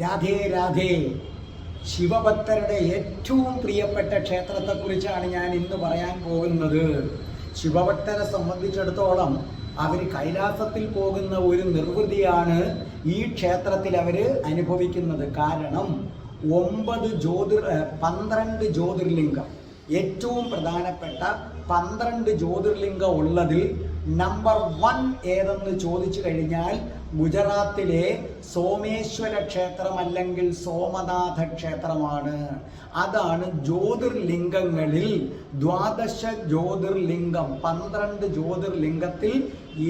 രാധേ രാധേ. ശിവഭക്തരുടെ ഏറ്റവും പ്രിയപ്പെട്ട ക്ഷേത്രത്തെക്കുറിച്ചാണ് ഞാൻ ഇന്ന് പറയാൻ പോകുന്നത്. ശിവഭക്തരെ സംബന്ധിച്ചിടത്തോളം അവർ കൈലാസത്തിൽ പോകുന്ന ഒരു നിർവൃതിയാണ് ഈ ക്ഷേത്രത്തിൽ അവർ അനുഭവിക്കുന്നത്. കാരണം ഒമ്പത് ജ്യോതിർ പന്ത്രണ്ട് ജ്യോതിർലിംഗം. ഏറ്റവും പ്രധാനപ്പെട്ട പന്ത്രണ്ട് ജ്യോതിർലിംഗം ഉള്ളതിൽ നമ്പർ വൺ ഏതെന്ന് ചോദിച്ചു കഴിഞ്ഞാൽ ഗുജറാത്തിലെ സോമേശ്വര ക്ഷേത്രം അല്ലെങ്കിൽ സോമനാഥ ക്ഷേത്രമാണ്. അതാണ് ജ്യോതിർലിംഗങ്ങളിൽ ദ്വാദശ ജ്യോതിർലിംഗം പന്ത്രണ്ട് ജ്യോതിർലിംഗത്തിൽ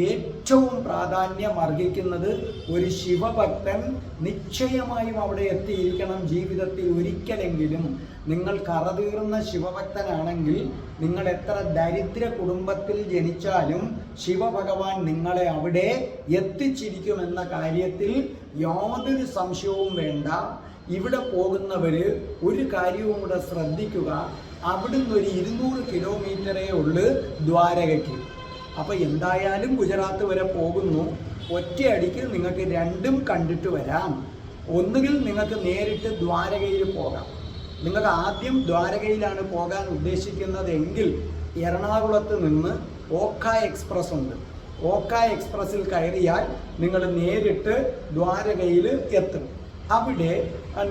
ഏറ്റവും പ്രാധാന്യം അർഹിക്കുന്നത് ഒരു ശിവഭക്തൻ നിശ്ചയമായും അവിടെ എത്തിയിരിക്കണം ജീവിതത്തിൽ ഒരിക്കലെങ്കിലും. നിങ്ങൾ കറതീർന്ന ശിവഭക്തനാണെങ്കിൽ നിങ്ങൾ എത്ര ദരിദ്ര കുടുംബത്തിൽ ജനിച്ചാലും ശിവഭഗവാൻ നിങ്ങളെ അവിടെ എത്തിച്ചിരിക്കുമെന്ന കാര്യത്തിൽ യാതൊരു സംശയവും വേണ്ട. ഇവിടെ പോകുന്നവർ ഒരു കാര്യവും കൂടെ ശ്രദ്ധിക്കുക. അവിടുന്ന് ഒരു ഇരുന്നൂറ് കിലോമീറ്ററേ ഉള്ളു ദ്വാരകയ്ക്ക്. അപ്പോൾ എന്തായാലും ഗുജറാത്ത് വരെ പോകുന്നു. ഒറ്റയടിക്ക് നിങ്ങൾക്ക് രണ്ടും കണ്ടിട്ട് വരാം. ഒന്നുകിൽ നിങ്ങൾക്ക് നേരിട്ട് ദ്വാരകയിൽ പോകാം. നിങ്ങൾക്ക് ആദ്യം ദ്വാരകയിലാണ് പോകാൻ ഉദ്ദേശിക്കുന്നതെങ്കിൽ എറണാകുളത്ത് നിന്ന് ഓക്ക എക്സ്പ്രസ് ഉണ്ട്. ഓക്ക എക്സ്പ്രസ്സിൽ കയറിയാൽ നിങ്ങൾ നേരിട്ട് ദ്വാരകയിൽ എത്തും. അവിടെ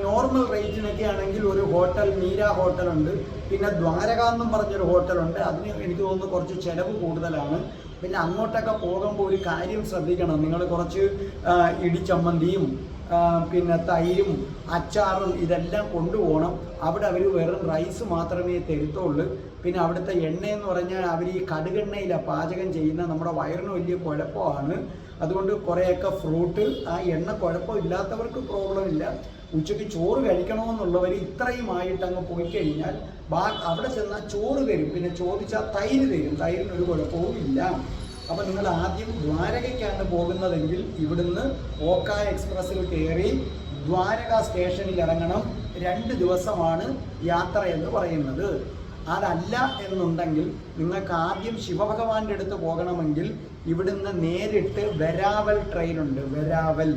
നോർമൽ റേറ്റിനൊക്കെ ആണെങ്കിൽ ഒരു ഹോട്ടൽ മീര ഹോട്ടലുണ്ട് പിന്നെ ദ്വാരക എന്നും പറഞ്ഞൊരു ഹോട്ടലുണ്ട് അതിന് എനിക്ക് തോന്നുന്നു കുറച്ച് ചിലവ് കൂടുതലാണ്. പിന്നെ അങ്ങോട്ടൊക്കെ പോകുമ്പോൾ ഒരു കാര്യം ശ്രദ്ധിക്കണം. നിങ്ങൾ കുറച്ച് ഇടിച്ചമ്മന്തിയും പിന്നെ തൈരും അച്ചാറും ഇതെല്ലാം കൊണ്ടുപോകണം. അവിടെ അവർ വെറും റൈസ് മാത്രമേ തരുത്തുള്ളൂ. പിന്നെ അവിടുത്തെ എണ്ണ എന്ന് പറഞ്ഞാൽ അവർ ഈ കടുകെണ്ണയിലാണ് പാചകം ചെയ്യുന്ന നമ്മുടെ വയറിന് വലിയ കുഴപ്പമാണ്. അതുകൊണ്ട് കുറേയൊക്കെ ഫ്രൂട്ട് ആ എണ്ണ കുഴപ്പമില്ലാത്തവർക്ക് പ്രോബ്ലം ഇല്ല. ഉച്ചയ്ക്ക് ചോറ് കഴിക്കണമെന്നുള്ളവർ ഇത്രയുമായിട്ട് അങ്ങ് പോയി കഴിഞ്ഞാൽ ബാ അവിടെ ചെന്നാൽ ചോറ് തരും. പിന്നെ ചോദിച്ചാൽ തൈര് തരും. തൈരിനൊരു കുഴപ്പവും ഇല്ല. അപ്പം നിങ്ങൾ ആദ്യം ദ്വാരകയ്ക്കാണ് പോകുന്നതെങ്കിൽ ഇവിടുന്ന് ഓക്ക എക്സ്പ്രസ്സിൽ കയറി ദ്വാരക സ്റ്റേഷനിൽ ഇറങ്ങണം. രണ്ട് ദിവസമാണ് യാത്ര എന്ന് പറയുന്നത്. അതല്ല എന്നുണ്ടെങ്കിൽ നിങ്ങൾക്ക് ആദ്യം ശിവഭഗവാന്റെ അടുത്ത് പോകണമെങ്കിൽ ഇവിടുന്ന് നേരിട്ട് വെരാവൽ ട്രെയിൻ ഉണ്ട്. വെരാവൽ.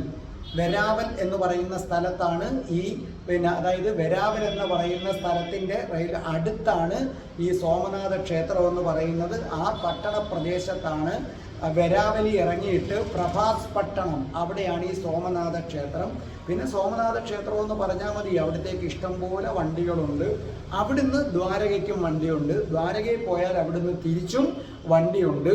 വെരാവൽ എന്ന് പറയുന്ന സ്ഥലത്താണ് ഈ പിന്നെ അതായത് വരാവൽ എന്ന് പറയുന്ന സ്ഥലത്തിന്റെ അടുത്താണ് ഈ സോമനാഥ ക്ഷേത്രം എന്ന് പറയുന്നത്. ആ പട്ടണ പ്രദേശത്താണ് വെരാവലി ഇറങ്ങിയിട്ട് പ്രഭാസ് പട്ടണം. അവിടെയാണ് ഈ സോമനാഥ ക്ഷേത്രം. പിന്നെ സോമനാഥ ക്ഷേത്രം എന്ന് പറഞ്ഞാൽ മതി. അവിടത്തേക്ക് ഇഷ്ടംപോലെ വണ്ടികളുണ്ട്. അവിടുന്ന് ദ്വാരകയ്ക്കും വണ്ടിയുണ്ട്. ദ്വാരകയിൽ പോയാൽ അവിടുന്ന് തിരിച്ചും വണ്ടിയുണ്ട്.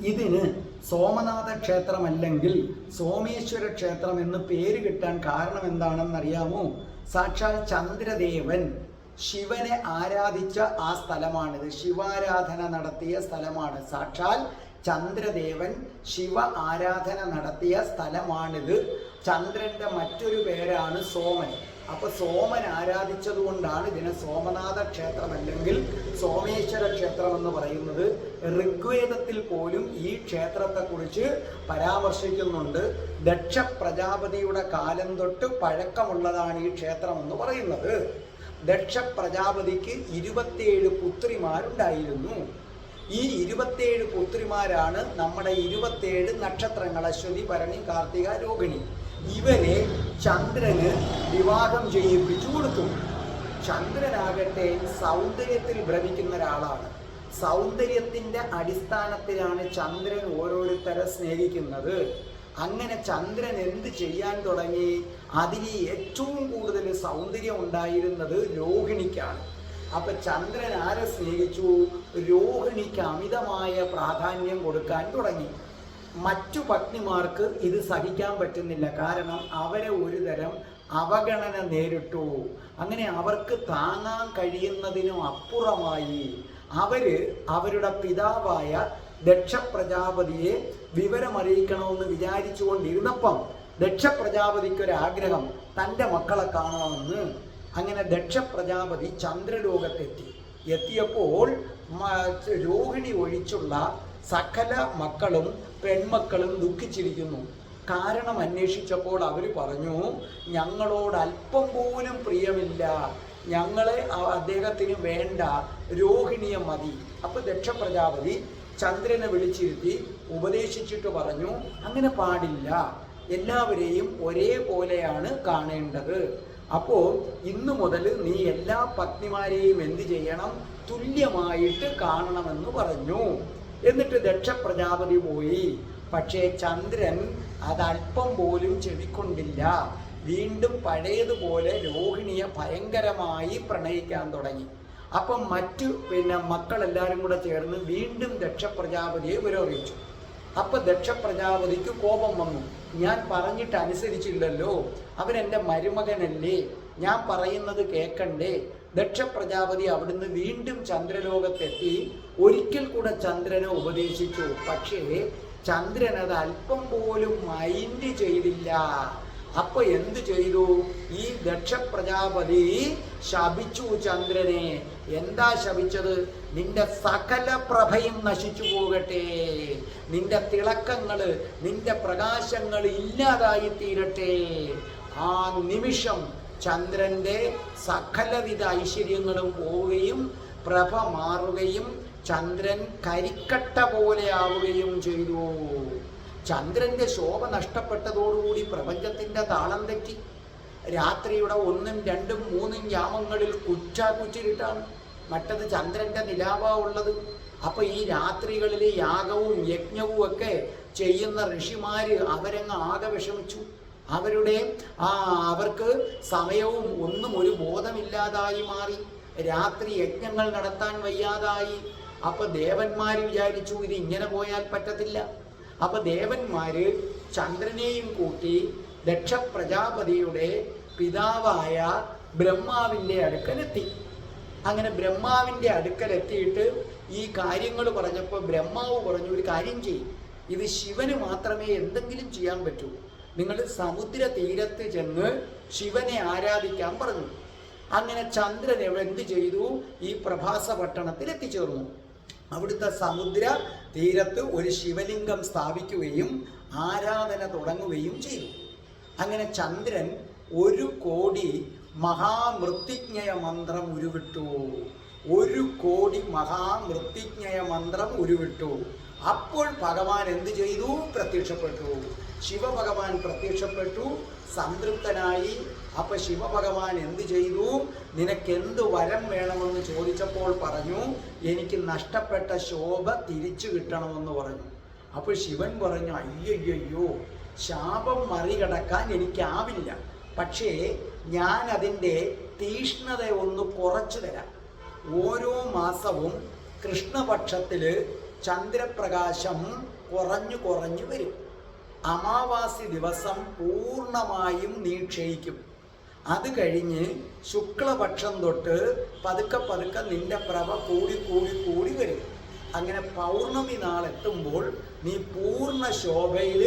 ഇതിന് സോമനാഥ ക്ഷേത്രമല്ലെങ്കിൽ സോമേശ്വര ക്ഷേത്രം എന്ന് പേര് കിട്ടാൻ കാരണം എന്താണെന്നറിയാമോ? സാക്ഷാൽ ചന്ദ്രദേവൻ ശിവനെ ആരാധിച്ച ആ സ്ഥലമാണിത്. ശിവാരാധന നടത്തിയ സ്ഥലമാണ്. സാക്ഷാൽ ചന്ദ്രദേവൻ ശിവ ആരാധന നടത്തിയ സ്ഥലമാണിത്. ചന്ദ്രന്റെ മറ്റൊരു പേരാണ് സോമൻ. അപ്പൊ സോമൻ ആരാധിച്ചതുകൊണ്ടാണ് ഇതിനെ സോമനാഥ ക്ഷേത്രം അല്ലെങ്കിൽ സോമേശ്വര ക്ഷേത്രം എന്ന് പറയുന്നത്. ഋഗ്വേദത്തിൽ പോലും ഈ ക്ഷേത്രത്തെ കുറിച്ച് പരാമർശിക്കുന്നുണ്ട്. ദക്ഷ പ്രജാപതിയുടെ കാലം തൊട്ട് പഴക്കമുള്ളതാണ് ഈ ക്ഷേത്രം എന്ന് പറയുന്നത്. ദക്ഷ പ്രജാപതിക്ക് ഇരുപത്തിയേഴ് പുത്രിമാരുണ്ടായിരുന്നു. ഈ ഇരുപത്തിയേഴ് പുത്രിമാരാണ് നമ്മുടെ ഇരുപത്തിയേഴ് നക്ഷത്രങ്ങൾ അശ്വതി ഭരണി കാർത്തിക രോഹിണി. ഇവരെ ചന്ദ്രന് വിവാഹം ചെയ്യിപ്പിച്ചു കൊടുത്തു ചന്ദ്രനാകട്ടെ സൗന്ദര്യത്തിൽ ഭ്രമിക്കുന്ന ഒരാളാണ്. സൗന്ദര്യത്തിന്റെ അടിസ്ഥാനത്തിലാണ് ചന്ദ്രൻ ഓരോരുത്തരെ സ്നേഹിക്കുന്നത്. അങ്ങനെ ചന്ദ്രൻ എന്ത് ചെയ്യാൻ തുടങ്ങി? അതിന് ഏറ്റവും കൂടുതൽ സൗന്ദര്യം ഉണ്ടായിരുന്നത് രോഹിണിക്കാണ്. അപ്പൊ ചന്ദ്രൻ ആരെ സ്നേഹിച്ചു? രോഹിണിക്ക് അമിതമായ പ്രാധാന്യം കൊടുക്കാൻ തുടങ്ങി. മറ്റു പത്നിമാർക്ക് ഇത് സഹിക്കാൻ പറ്റുന്നില്ല. കാരണം അവരെ ഒരു തരം അവഗണന നേരിട്ടു. അങ്ങനെ അവർക്ക് താങ്ങാൻ കഴിയുന്നതിനും അപ്പുറമായി അവർ അവരുടെ പിതാവായ ദക്ഷപ്രജാപതിയെ വിവരമറിയിക്കണമെന്ന് വിചാരിച്ചുകൊണ്ടിരുന്നപ്പം ദക്ഷ ഒരു ആഗ്രഹം തന്റെ മക്കളെ കാണണമെന്ന് അങ്ങനെ ദക്ഷപ്രജാപതി ചന്ദ്രലോകത്തെത്തി. എത്തിയപ്പോൾ രോഹിണി ഒഴിച്ചുള്ള സകല മക്കളും പെൺമക്കളും ദുഃഖിച്ചിരിക്കുന്നു. കാരണം അന്വേഷിച്ചപ്പോൾ അവർ പറഞ്ഞു ഞങ്ങളോട് അല്പം പോലും പ്രിയമില്ല. ഞങ്ങളെ അദ്ദേഹത്തിന് വേണ്ട രോഹിണിയെ മതി. അപ്പൊ ദക്ഷ പ്രജാപതി ചന്ദ്രനെ വിളിച്ചിരുത്തി ഉപദേശിച്ചിട്ട് പറഞ്ഞു അങ്ങനെ പാടില്ല. എല്ലാവരെയും ഒരേപോലെയാണ് കാണേണ്ടത്. അപ്പോൾ ഇന്നു മുതൽ നീ എല്ലാ പത്നിമാരെയും എന്ത് ചെയ്യണം? തുല്യമായിട്ട് കാണണമെന്ന് പറഞ്ഞു. എന്നിട്ട് ദക്ഷ പ്രജാപതി പോയി. പക്ഷേ ചന്ദ്രൻ അതല്പം പോലും ചെവിക്കൊണ്ടില്ല. വീണ്ടും പഴയതുപോലെ രോഹിണിയെ ഭയങ്കരമായി പ്രണയിക്കാൻ തുടങ്ങി. അപ്പം മറ്റു പിന്നെ മക്കളെല്ലാവരും കൂടെ ചേർന്ന് വീണ്ടും ദക്ഷ പ്രജാപതിയെ വിരോധിച്ചു ദക്ഷപ്രജാപതിക്ക് ദക്ഷ പ്രജാപതിക്ക് കോപം വന്നു. ഞാൻ പറഞ്ഞിട്ട് അനുസരിച്ചില്ലല്ലോ. അവൻ മരുമകനല്ലേ? ഞാൻ പറയുന്നത് കേൾക്കണ്ടേ ദക്ഷ പ്രജാപതി അവിടുന്ന് വീണ്ടും ചന്ദ്രലോകത്തെത്തി. ഒരിക്കൽ കൂടെ ചന്ദ്രനെ ഉപദേശിച്ചു. പക്ഷേ ചന്ദ്രൻ അത് അല്പം പോലും മൈൻഡ് ചെയ്തില്ല. അപ്പൊ എന്ത് ചെയ്തു? ഈ ദക്ഷ പ്രജാപതി ശപിച്ചു ചന്ദ്രനെ. എന്താ ശപിച്ചത്? നിന്റെ സകല പ്രഭയും നശിച്ചു പോകട്ടെ. നിന്റെ തിളക്കങ്ങൾ നിന്റെ പ്രകാശങ്ങൾ ഇല്ലാതായി തീരട്ടെ ആ നിമിഷം ചന്ദ്രന്റെ സകലവിധ ഐശ്വര്യങ്ങളും പോവുകയും പ്രഭ മാറുകയും ചന്ദ്രൻ കരിക്കട്ട പോലെ ആവുകയും ചെയ്തു. ചന്ദ്രന്റെ ശോഭ നഷ്ടപ്പെട്ടതോടുകൂടി പ്രപഞ്ചത്തിന്റെ താളം തെറ്റി. രാത്രിയുടെ ഒന്നും രണ്ടും മൂന്നും യാമങ്ങളിൽ കുറ്റാകുറ്റിരിട്ടാണ് മറ്റത് ചന്ദ്രന്റെ നിലാവാ ഉള്ളത്. അപ്പൊ ഈ രാത്രികളിലെ യാഗവും യജ്ഞവും ഒക്കെ ചെയ്യുന്ന ഋഷിമാര് അവരങ്ങ് ആകെ വിഷമിച്ചു. അവരുടെ ആ അവർക്ക് സമയവും ഒന്നും ഒരു ബോധമില്ലാതായി മാറി. രാത്രി യജ്ഞങ്ങൾ നടത്താൻ വയ്യാതായി. അപ്പൊ ദേവന്മാർ വിചാരിച്ചു ഇത് ഇങ്ങനെ പോയാൽ പറ്റത്തില്ല. അപ്പൊ ദേവന്മാര് ചന്ദ്രനെയും കൂട്ടി ദക്ഷ പ്രജാപതിയുടെ പിതാവായ ബ്രഹ്മാവിന്റെ അടുക്കലെത്തി. അങ്ങനെ ബ്രഹ്മാവിന്റെ അടുക്കലെത്തിയിട്ട് ഈ കാര്യങ്ങൾ പറഞ്ഞപ്പോൾ ബ്രഹ്മാവ് പറഞ്ഞു ഒരു കാര്യം ചെയ്യും. ഇത് ശിവന് മാത്രമേ എന്തെങ്കിലും ചെയ്യാൻ പറ്റൂ. നിങ്ങൾ സമുദ്ര തീരത്ത് ചെന്ന് ശിവനെ ആരാധിക്കാൻ പറഞ്ഞു. അങ്ങനെ ചന്ദ്രൻ എന്ത് ചെയ്തു? ഈ പ്രഭാസ പട്ടണത്തിൽ എത്തിച്ചേർന്നു. അവിടുത്തെ സമുദ്ര തീരത്ത് ഒരു ശിവലിംഗം സ്ഥാപിക്കുകയും ആരാധന തുടങ്ങുകയും ചെയ്തു. അങ്ങനെ ചന്ദ്രൻ ഒരു കോടി മഹാമൃത്യുജ്ഞയ മന്ത്രം ഉരുവിട്ടു. ഒരു കോടി മഹാമൃത്യുജ്ഞയ മന്ത്രം ഉരുവിട്ടു. അപ്പോൾ ഭഗവാൻ എന്ത് ചെയ്തു? പ്രത്യക്ഷപ്പെട്ടു. ശിവഭഗവാൻ പ്രത്യക്ഷപ്പെട്ടു സംതൃപ്തനായി. അപ്പൊ ശിവഭഗവാൻ എന്ത് ചെയ്തു? നിനക്ക് എന്ത് വരം വേണമെന്ന് ചോദിച്ചപ്പോൾ പറഞ്ഞു എനിക്ക് നഷ്ടപ്പെട്ട ശോഭ തിരിച്ചു കിട്ടണമെന്ന് പറഞ്ഞു. അപ്പോൾ ശിവൻ പറഞ്ഞു അയ്യയ്യോ ശാപം മറികടക്കാൻ എനിക്കാവില്ല. പക്ഷേ ഞാൻ അതിന്റെ തീഷ്ണത ഒന്ന് കുറച്ചു തരാം. ഓരോ മാസവും കൃഷ്ണപക്ഷത്തിൽ ചന്ദ്രപ്രകാശം കുറഞ്ഞു കുറഞ്ഞു വരും. അമാവാസി ദിവസം പൂർണമായും നീക്ഷയിക്കും അത് കഴിഞ്ഞ് ശുക്ലപക്ഷം തൊട്ട് പതുക്കെ പതുക്കെ നിന്റെ പ്രഭ കൂടി കൂടി കൂടി വരും. അങ്ങനെ പൗർണമി നാളെത്തുമ്പോൾ നീ പൂർണ ശോഭയിൽ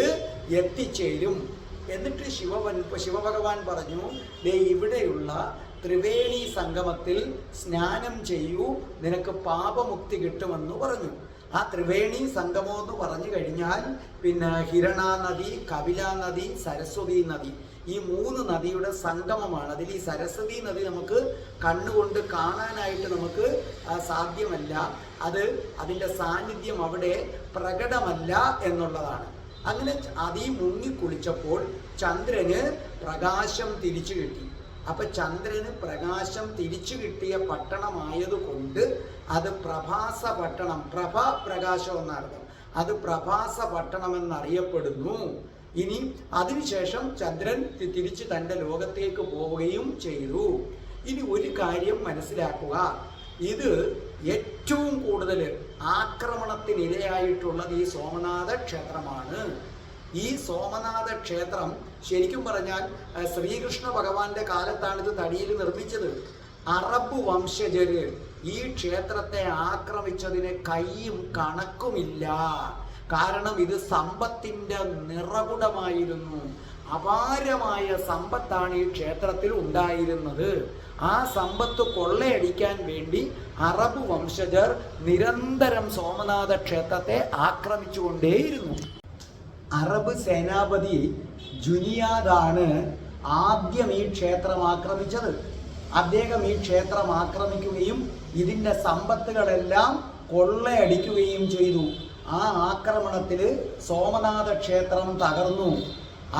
എത്തിച്ചേരും. എന്നിട്ട് ശിവവൻ ശിവഭഗവാൻ പറഞ്ഞു ദേ ഇവിടെയുള്ള ത്രിവേണി സംഗമത്തിൽ സ്നാനം ചെയ്യൂ. നിനക്ക് പാപമുക്തി കിട്ടുമെന്ന് പറഞ്ഞു. ആ ത്രിവേണി സംഗമം എന്ന് പറഞ്ഞു കഴിഞ്ഞാൽ പിന്നെ ഹിരണ നദി കപില നദി സരസ്വതി നദി. ഈ മൂന്ന് നദിയുടെ സംഗമമാണ്. അതിൽ ഈ സരസ്വതി നദി നമുക്ക് കണ്ണുകൊണ്ട് കാണാനായിട്ട് നമുക്ക് സാധ്യമല്ല. അത് അതിന്റെ സാന്നിധ്യം അവിടെ പ്രകടമല്ല എന്നുള്ളതാണ്. അങ്ങനെ അതീ മുങ്ങിക്കുളിച്ചപ്പോൾ ചന്ദ്രന് പ്രകാശം തിരിച്ചു കിട്ടി. അപ്പൊ ചന്ദ്രന് പ്രകാശം തിരിച്ചു കിട്ടിയ പട്ടണമായതുകൊണ്ട് അത് പ്രഭാസ പട്ടണം പ്രഭ പ്രകാശം എന്നർത്ഥം അത് പ്രഭാസ പട്ടണം എന്നറിയപ്പെടുന്നു. ഇനി അതിനുശേഷം ചന്ദ്രൻ തിരിച്ച് തന്റെ ലോകത്തേക്ക് പോവുകയും ചെയ്തു. ഇനി ഒരു കാര്യം മനസ്സിലാക്കുക. ഇത് ഏറ്റവും കൂടുതൽ ആക്രമണത്തിനിരയായിട്ടുള്ളത് ഈ സോമനാഥ ക്ഷേത്രമാണ്. ഈ സോമനാഥ ക്ഷേത്രം ശരിക്കും പറഞ്ഞാൽ ശ്രീകൃഷ്ണ ഭഗവാന്റെ കാലത്താണ് ഇത് തടിയിൽ നിർമ്മിച്ചത്. അറബ് വംശജര് ഈ ക്ഷേത്രത്തെ ആക്രമിച്ചതിന് കൈയും കണക്കുമില്ല. കാരണം ഇത് സമ്പത്തിന്റെ നിറകുടമായിരുന്നു. അപാരമായ സമ്പത്താണ് ഈ ക്ഷേത്രത്തിൽ ഉണ്ടായിരുന്നത്. ആ സമ്പത്ത് കൊള്ളയടിക്കാൻ വേണ്ടി അറബ് വംശജർ നിരന്തരം സോമനാഥ ക്ഷേത്രത്തെ ആക്രമിച്ചുകൊണ്ടേയിരുന്നു. അറബ് സേനാപതി ജുനിയാദാണ് ആദ്യം ഈ ക്ഷേത്രം ആക്രമിച്ചത്. അദ്ദേഹം ഈ ക്ഷേത്രം ആക്രമിക്കുകയും ഇതിന്റെ സമ്പത്തുകളെല്ലാം കൊള്ളയടിക്കുകയും ചെയ്തു. ആ ആക്രമണത്തിൽ സോമനാഥ ക്ഷേത്രം തകർന്നു.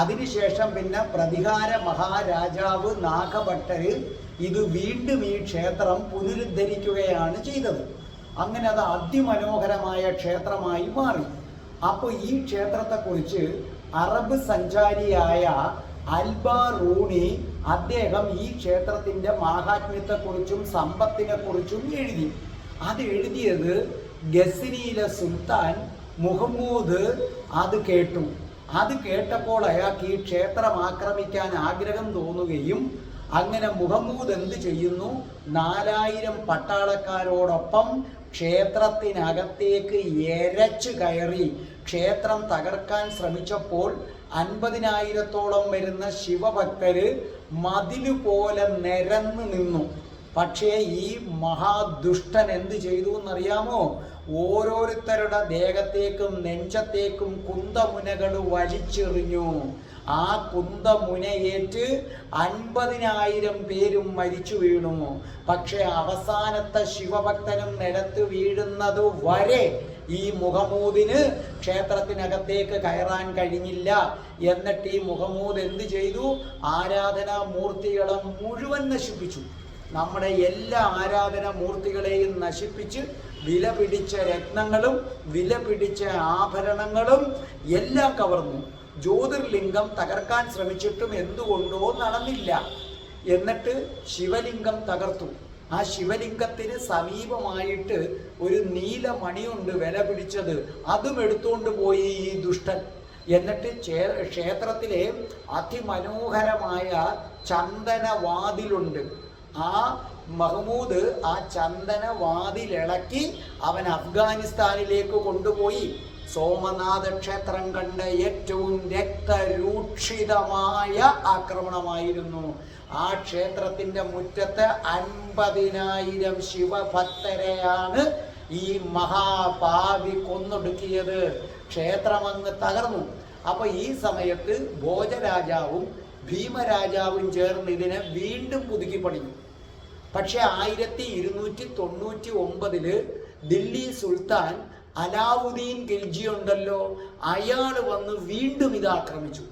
അതിനുശേഷം പിന്നെ പ്രതികാര മഹാരാജാവ് നാഗഭട്ടര് ഇത് വീണ്ടും ഈ ക്ഷേത്രം പുനരുദ്ധരിക്കുകയാണ് ചെയ്തത്. അങ്ങനെ അത് അതിമനോഹരമായ ക്ഷേത്രമായി മാറി. അപ്പോൾ ഈ ക്ഷേത്രത്തെ കുറിച്ച് അറബ് സഞ്ചാരിയായ അൽബാറൂണി അദ്ദേഹം ഈ ക്ഷേത്രത്തിന്റെ മാഹാത്മ്യത്തെക്കുറിച്ചും സമ്പത്തിനെക്കുറിച്ചും എഴുതി. അത് എഴുതിയത് ഗസനിയിലെ സുൽത്താൻ മുഹമ്മൂദ് അത് കേട്ടു. അത് കേട്ടപ്പോൾ അയാൾക്ക് ഈ ക്ഷേത്രം ആക്രമിക്കാൻ ആഗ്രഹം തോന്നുകയും അങ്ങനെ മുഹമ്മൂദ് എന്ത് ചെയ്യുന്നു? നാലായിരം പട്ടാളക്കാരോടൊപ്പം ക്ഷേത്രത്തിനകത്തേക്ക് എരച്ചു കയറി ക്ഷേത്രം തകർക്കാൻ ശ്രമിച്ചപ്പോൾ അൻപതിനായിരത്തോളം വരുന്ന ശിവഭക്തര് മതിൽ പോലെ നിരന്ന് നിന്നു. പക്ഷേ ഈ മഹാദുഷ്ടൻ എന്ത് ചെയ്തു എന്നറിയാമോ? ഓരോരുത്തരുടെ ദേഹത്തേക്കും നെഞ്ചത്തേക്കും കുന്തമുനകൾ വലിച്ചെറിഞ്ഞു. ആ കുന്തമുനയേറ്റ് അൻപതിനായിരം പേരും മരിച്ചു വീണു. പക്ഷെ അവസാനത്തെ ശിവഭക്തനും നിലത്ത് വീഴുന്നത് വരെ ഈ മുഹമ്മൂദിന് ക്ഷേത്രത്തിനകത്തേക്ക് കയറാൻ കഴിഞ്ഞില്ല. എന്നിട്ട് ഈ മുഹമ്മൂദ് എന്ത് ചെയ്തു? ആരാധനാ മൂർത്തികളെ മുഴുവൻ നശിപ്പിച്ചു. നമ്മുടെ എല്ലാ ആരാധന മൂർത്തികളെയും നശിപ്പിച്ച് വില പിടിച്ച രത്നങ്ങളും വില പിടിച്ച ആഭരണങ്ങളും എല്ലാം കവർന്നു. ജ്യോതിർലിംഗം തകർക്കാൻ ശ്രമിച്ചിട്ടും എന്തുകൊണ്ടോ നടന്നില്ല. എന്നിട്ട് ശിവലിംഗം തകർത്തു. ആ ശിവലിംഗത്തിന് സമീപമായിട്ട് ഒരു നീല മണിയുണ്ട് വില പിടിച്ചത്. അതും എടുത്തുകൊണ്ട് പോയി ഈ ദുഷ്ടൻ. എന്നിട്ട് ക്ഷേത്രത്തിലെ അതിമനോഹരമായ ചന്ദനവാതിലുണ്ട്. ആ മഹ്മൂദ് ആ ചന്ദന വാതിലിളക്കി അവൻ അഫ്ഗാനിസ്ഥാനിലേക്ക് കൊണ്ടുപോയി. സോമനാഥ ക്ഷേത്രം കണ്ട ഏറ്റവും രക്തരൂക്ഷിതമായ ആക്രമണമായിരുന്നു. ആ ക്ഷേത്രത്തിന്റെ മുറ്റത്ത് അൻപതിനായിരം ശിവഭക്തരെയാണ് ഈ മഹാപാവി കൊന്നൊടുക്കിയത്. ക്ഷേത്രമങ്ങ് തകർന്നു. അപ്പൊ ഈ സമയത്ത് ഭോജരാജാവും ഭീമരാജാവും ചേർന്ന് ഇതിനെ വീണ്ടും പുതുക്കി പണിഞ്ഞു പക്ഷെ ആയിരത്തി ഇരുന്നൂറ്റി തൊണ്ണൂറ്റി ഒമ്പതിൽ ദില്ലി സുൽത്താൻ അലാവുദ്ദീൻ ഖിൽജി ഉണ്ടല്ലോ. അയാൾ വന്ന് വീണ്ടും ഇത് ആക്രമിച്ചു.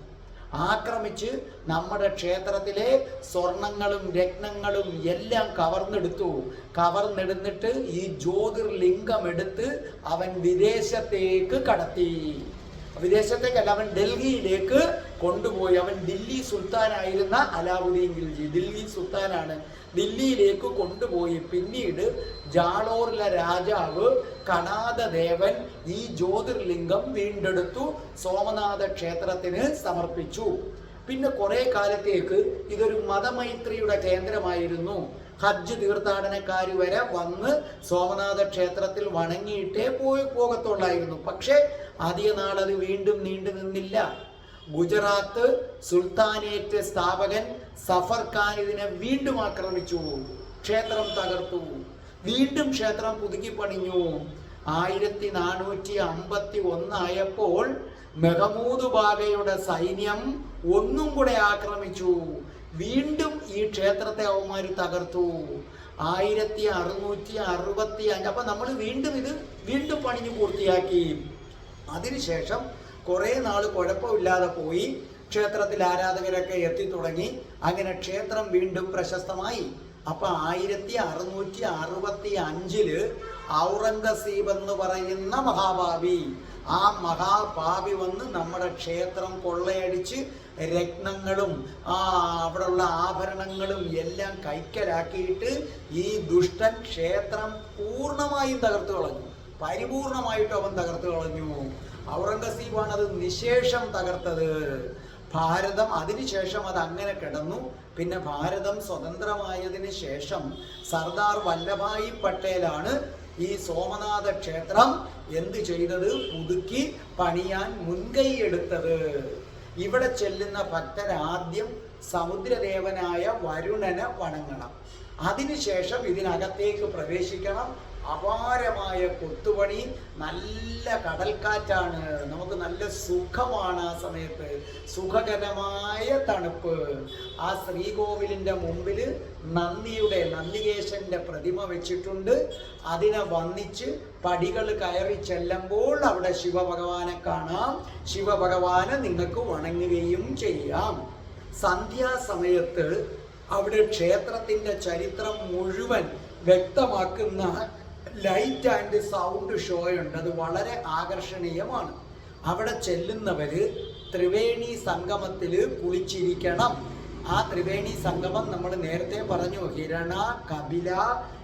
ആക്രമിച്ച് നമ്മുടെ ക്ഷേത്രത്തിലെ സ്വർണങ്ങളും രത്നങ്ങളും എല്ലാം കവർന്നെടുത്തു. കവർന്നെടുന്നിട്ട് ഈ ജ്യോതിർലിംഗം എടുത്ത് അവൻ വിദേശത്തേക്ക് കടത്തി. വിദേശത്തേക്കല്ല അവൻ ഡൽഹിയിലേക്ക് കൊണ്ടുപോയി. അവൻ ദില്ലി സുൽത്താനായിരുന്ന അലാവുദ്ദീൻ ഖിൽജി. ദില്ലി സുൽത്താനാണ്. ദില്ലിയിലേക്ക് കൊണ്ടുപോയി. പിന്നീട് ജാളോറിലെ രാജാവ് കണാദദേവൻ ഈ ജ്യോതിർലിംഗം വീണ്ടെടുത്തു. സോമനാഥ ക്ഷേത്രത്തിന് സമർപ്പിച്ചു. പിന്നെ കുറെ കാലത്തേക്ക് ഇതൊരു മതമൈത്രിയുടെ കേന്ദ്രമായിരുന്നു. ഹജ്ജ് തീർത്ഥാടനക്കാർ വരെ വന്ന് സോമനാഥ ക്ഷേത്രത്തിൽ വണങ്ങിയിട്ടേ പോയി പോകത്തുള്ളായിരുന്നു. പക്ഷേ അധിക നാളത് വീണ്ടും നീണ്ടു നിന്നില്ല. ഗുജറാത്ത് സുൽത്താനേറ്റ് സ്ഥാപകൻ സഫർ ഖാൻ ഇതിനെ വീണ്ടും ആക്രമിച്ചു. ക്ഷേത്രം തകർത്തു. വീണ്ടും ക്ഷേത്രം പുതുക്കി പണിഞ്ഞു. ആയിരത്തി നാനൂറ്റി അമ്പത്തി ഒന്നായപ്പോൾ മെഹമൂദ് ബാഗയുടെ സൈന്യം ഒന്നും കൂടെ ആക്രമിച്ചു. വീണ്ടും ഈ ക്ഷേത്രത്തെ അവന്മാർ തകർത്തു. ആയിരത്തി അറുന്നൂറ്റി അറുപത്തി അഞ്ച് അപ്പൊ നമ്മൾ വീണ്ടും ഇത് വീണ്ടും പണിഞ്ഞു പൂർത്തിയാക്കി. അതിനുശേഷം കുറേ നാൾ കുഴപ്പമില്ലാതെ പോയി ക്ഷേത്രത്തിൽ ആരാധകരൊക്കെ എത്തിത്തുടങ്ങി അങ്ങനെ ക്ഷേത്രം വീണ്ടും പ്രശസ്തമായി. അപ്പൊ ആയിരത്തി അറുന്നൂറ്റി അറുപത്തി അഞ്ചിൽ ഔറംഗസീബ് എന്ന് പറയുന്ന മഹാഭാവി ആ മഹാഭാവി വന്ന് നമ്മുടെ ക്ഷേത്രം കൊള്ളയടിച്ച് രത്നങ്ങളും ആ അവിടെയുള്ള ആഭരണങ്ങളും എല്ലാം കൈക്കലാക്കിയിട്ട് ഈ ദുഷ്ടൻ ക്ഷേത്രം പൂർണമായും തകർത്തു കളഞ്ഞു. പരിപൂർണമായിട്ടും അവൻ തകർത്തു കളഞ്ഞു. ഔറംഗസീബാണ് അത് നിശേഷം തകർത്തത്. ഭാരതം അതിനുശേഷം അത് അങ്ങനെ കിടന്നു. പിന്നെ ഭാരതം സ്വതന്ത്രമായതിന് ശേഷം സർദാർ വല്ലഭായി പട്ടേലാണ് ഈ സോമനാഥ ക്ഷേത്രം എന്ത് ചെയ്തത്? പുതുക്കി പണിയാൻ മുൻകൈ എടുത്തത്. ഇവിടെ ചെല്ലുന്ന ഭക്തരാദ്യം സമുദ്രദേവനായ വരുണനെ വണങ്ങണം. അതിനുശേഷം ഇതിനകത്തേക്ക് പ്രവേശിക്കണം. അപാരമായ കൊത്തുപണി നല്ല കടൽക്കാറ്റാണ് നമുക്ക് നല്ല സുഖമാണ് ആ സമയത്ത്. സുഖകരമായ തണുപ്പ്. ആ ശ്രീകോവിലിന്റെ മുമ്പിൽ നന്ദിയുടെ നന്ദികേശന്റെ പ്രതിമ വെച്ചിട്ടുണ്ട്. അതിനെ വന്നിച്ച് പടികൾ കയറി ചെല്ലുമ്പോൾ അവിടെ ശിവഭഗവാനെ കാണാം. ശിവഭഗവാനെ നിങ്ങൾക്ക് വണങ്ങുകയും ചെയ്യാം. സന്ധ്യാസമയത്ത് അവിടെ ക്ഷേത്രത്തിന്റെ ചരിത്രം മുഴുവൻ വ്യക്തമാക്കുന്ന ലൈറ്റ് ആൻഡ് സൗണ്ട് ഷോ ഉണ്ട്. അത് വളരെ ആകർഷണീയമാണ്. അവിടെ ചെല്ലുന്നവര് ത്രിവേണി സംഗമത്തിൽ കുളിച്ചിരിക്കണം. ആ ത്രിവേണി സംഗമം നമ്മൾ നേരത്തെ പറഞ്ഞു. ഹിരണ കപില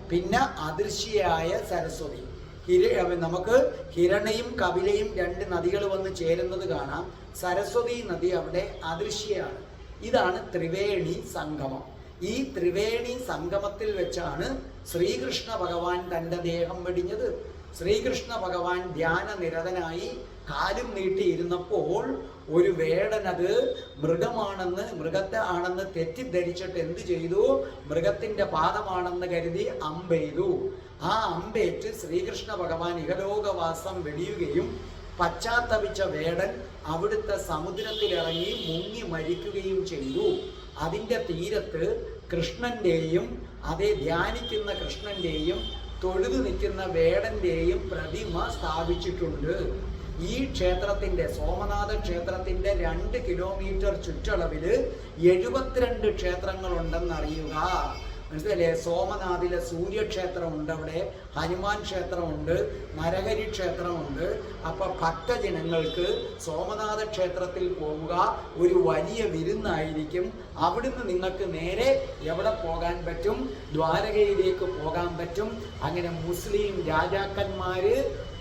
പിന്നെ അദൃശ്യയായ സരസ്വതി. ഹിര നമുക്ക് ഹിരണയും കപിലയും രണ്ട് നദികൾ വന്ന് ചേരുന്നത് കാണാം. സരസ്വതി നദി അവിടെ അദൃശ്യയാണ് ഇതാണ് ത്രിവേണി സംഗമം. ഈ ത്രിവേണി സംഗമത്തിൽ വെച്ചാണ് ശ്രീകൃഷ്ണ ഭഗവാൻ തന്റെ ദേഹം വെടിഞ്ഞത്. ശ്രീകൃഷ്ണ ഭഗവാൻ ധ്യാന നിരതനായി കാലും നീട്ടിയിരുന്നപ്പോൾ ഒരു വേടനത് മൃഗമാണെന്ന് മൃഗത്തെ ആണെന്ന് തെറ്റിദ്ധരിച്ചിട്ട് എന്ത് ചെയ്തു? മൃഗത്തിന്റെ പാദമാണെന്ന് കരുതി അമ്പെയ്തു. ആ അമ്പേറ്റ് ശ്രീകൃഷ്ണ ഭഗവാൻ ഇഹലോകവാസം വെടിയുകയും പശ്ചാത്തപിച്ച വേടൻ അവിടുത്തെ സമുദ്രത്തിലിറങ്ങി മുങ്ങി മരിക്കുകയും ചെയ്തു. അതിന്റെ തീരത്ത് കൃഷ്ണന്റെയും അതേ ധ്യാനിക്കുന്ന കൃഷ്ണന്റെയും തൊഴുതു നിൽക്കുന്ന വേടന്റെയും പ്രതിമ സ്ഥാപിച്ചിട്ടുണ്ട്. ഈ ക്ഷേത്രത്തിന്റെ സോമനാഥ ക്ഷേത്രത്തിന്റെ രണ്ട് കിലോമീറ്റർ ചുറ്റളവിൽ എഴുപത്തിരണ്ട് ക്ഷേത്രങ്ങളുണ്ടെന്ന് അറിയുക മനസ്സിലല്ലേ സോമനാഥിലെ സൂര്യക്ഷേത്രമുണ്ട് അവിടെ ഹനുമാൻ ക്ഷേത്രമുണ്ട് നരഹരി ക്ഷേത്രമുണ്ട്. അപ്പൊ ഭക്തജനങ്ങൾക്ക് സോമനാഥ ക്ഷേത്രത്തിൽ പോവുക ഒരു വലിയ വിരുന്നായിരിക്കും. അവിടുന്ന് നിങ്ങൾക്ക് നേരെ എവിടെ പോകാൻ പറ്റും? ദ്വാരകയിലേക്ക് പോകാൻ പറ്റും. അങ്ങനെ മുസ്ലിം രാജാക്കന്മാർ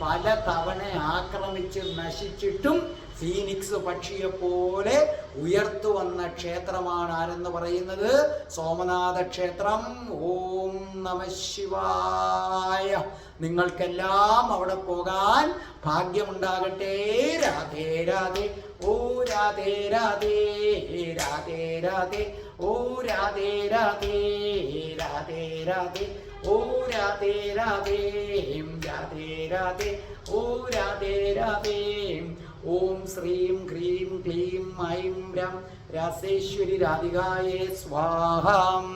പല തവണ ആക്രമിച്ച് നശിച്ചിട്ടും ഫീനിക്സ് പക്ഷിയെ പോലെ ഉയർത്തു വന്ന ക്ഷേത്രമാണ് ആരെന്ന് പറയുന്നത്? സോമനാഥ ക്ഷേത്രം ഓം നമ ശിവായ. നിങ്ങൾക്കെല്ലാം അവിടെ പോകാൻ ഭാഗ്യമുണ്ടാകട്ടെ. രാധേ രാധേ. ഓ രാധേ രാധേ. രാധേ രാധേ. ഓ രാധേ രാധേ. രാധേ രാധേ. ഓ രാധേ രാധേ. രാധേ രാധേ. ഓ രാധേ രാധേ. ഓം ശ്രീം ക്രീം ക്ലീം ഐം രം രാസേശ്വരി രാധികായേ സ്വാഹാം.